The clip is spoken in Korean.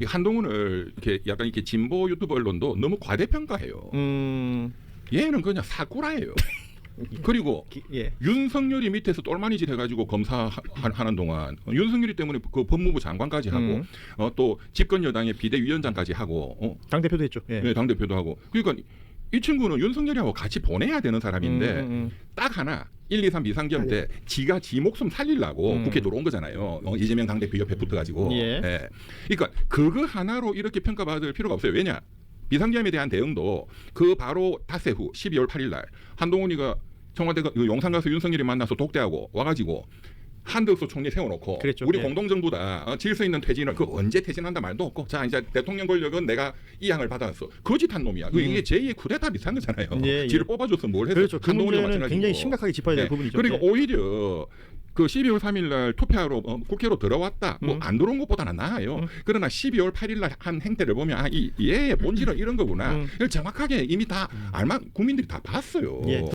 이 한동훈을 이렇게 약간 이렇게 진보 유튜브 언론도 너무 과대평가해요. 음, 얘는 그냥 사쿠라예요. 그리고 기, 예. 윤석열이 밑에서 똘마니짓 해가지고 검사하는 동안 윤석열이 때문에 그 법무부 장관까지 하고 음. 어, 또 집권 여당의 비대위원장까지 하고 어, 당 대표도 했죠. 예. 네, 당 대표도 하고 그러니까 이 친구는 윤석열이하고 같이 보내야 되는 사람인데 음, 음, 딱 하나 1, 2, 3 비상겸 때 지가 지 목숨 살리려고 음. 국회 들어온 거잖아요. 어, 이재명 당대표 옆에 붙어가지고. 예. 그러니까 그거 하나로 이렇게 평가받을 필요가 없어요. 왜냐? 비상겸에 대한 대응도 그 바로 닷새 후 12월 8일 날 한동훈이가 청와대 그 용산 가서 윤석열이 만나서 독대하고 와가지고 한덕수 총리 세워놓고 그랬죠. 우리 예. 공동정부다 어, 질서 있는 퇴진을 그 언제 퇴진한다 말도 없고 자 이제 대통령 권력은 내가 이 양을 받아놨어 거짓한 놈이야 그 이게 제2의 쿠데타 비슷한 거잖아요 음. 예, 예. 지를 뽑아줘서 뭘 했어 그렇죠. 그 문제는. 굉장히 심각하게 짚어야 될 네. 부분이죠. 그리고 예. 오히려 그 12월 3일 날 투표하러 어, 국회로 들어왔다. 뭐 음. 안 들어온 것보다는 나아요. 음. 그러나 12월 8일 날 한 행태를 보면 아, 이 얘의 본질은 이런 거구나. 음. 이걸 정확하게 이미 다 알만 국민들이 다 봤어요. 예.